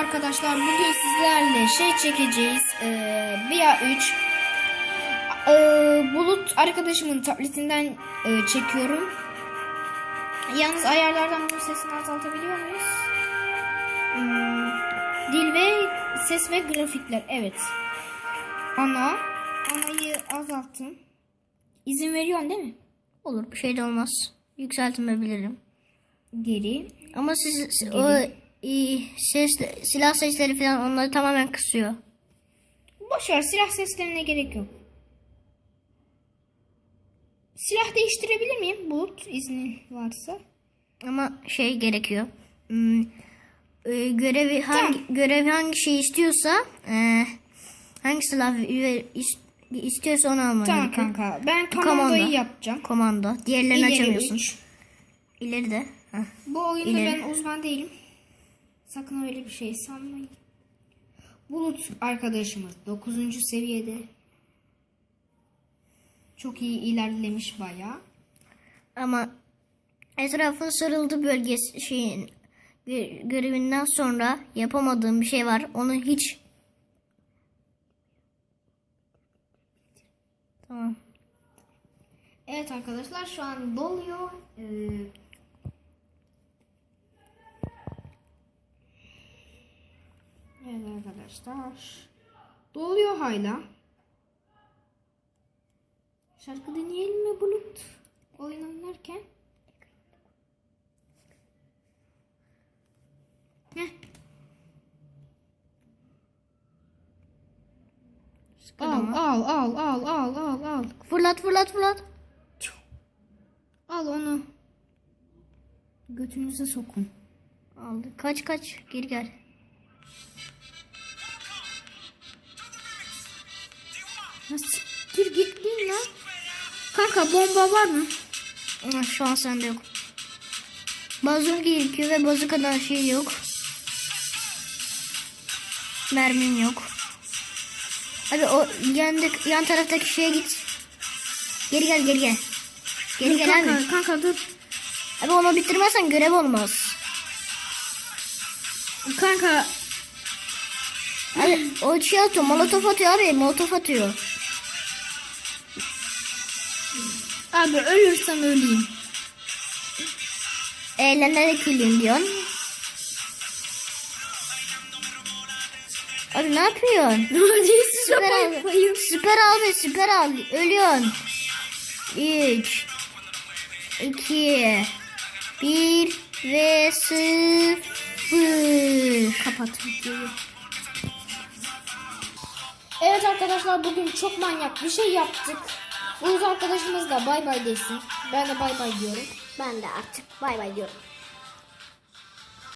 arkadaşlar bugün sizlerle şey çekeceğiz. Ee, BIA 3. Ee, bulut arkadaşımın tabletinden e, çekiyorum. Yalnız ayarlardan bunun sesini azaltabiliyor muyuz? Hmm, dil ve ses ve grafikler. Evet. Ana. Anayı azalttım. İzin veriyorsun değil mi? Olur bir şey de olmaz. Yükseltmeyebilirim. Geri. Ama siz o e, ses silah sesleri falan onları tamamen kısıyor. Boşver silah seslerine gerek yok. Silah değiştirebilir miyim? Bulut iznin varsa. Ama şey gerekiyor. Hmm, e, görevi hangi görev hangi şey istiyorsa e, hangi silah istiyorsa onu alman Tamam gerekiyor. kanka. Ben komandoyu Komando. yapacağım. Komando. Diğerlerini İleri açamıyorsun. üç. İleri de. Heh. Bu oyunda İleri. ben uzman değilim. Sakın öyle bir şey sanmayın. Bulut arkadaşımız 9. seviyede. Çok iyi ilerlemiş bayağı. Ama etrafın sarıldığı bölgesi şeyin gö- görevinden sonra yapamadığım bir şey var. Onu hiç Tamam. Evet arkadaşlar şu an doluyor. Ee, evet arkadaşlar. Doluyor hala. Şarkı dinleyelim mi Bulut? Oyun oynarken. Heh. Al, al, al, al, al, al, al. Fırlat fırlat fırlat. Al onu. Götünüze sokun. Aldı. Kaç kaç. Geri gel. Dur gittin lan. Kanka bomba var mı? Şu an sende yok. Bazuk gerekiyor ve bazukadan şey yok. Mermin yok. Hadi o yandık yan taraftaki şeye git. Geri gel geri gel. Geri Dur gel kanka, abi. kanka dur. Abi onu bitirmezsen görev olmaz. Kanka Abi o şey atıyor molotof atıyor abi molotof atıyor. Abi ölürsem öleyim. Eğlenerek öleyim diyorsun. Abi ne yapıyorsun? Süper al. Süper abi süper al. Ölüyorsun. 3 2 1 ve 0 Kapat videoyu. Evet arkadaşlar bugün çok manyak bir şey yaptık. Bulut arkadaşımız da bay bay desin. Ben de bay bay diyorum. Ben de artık bay bay diyorum.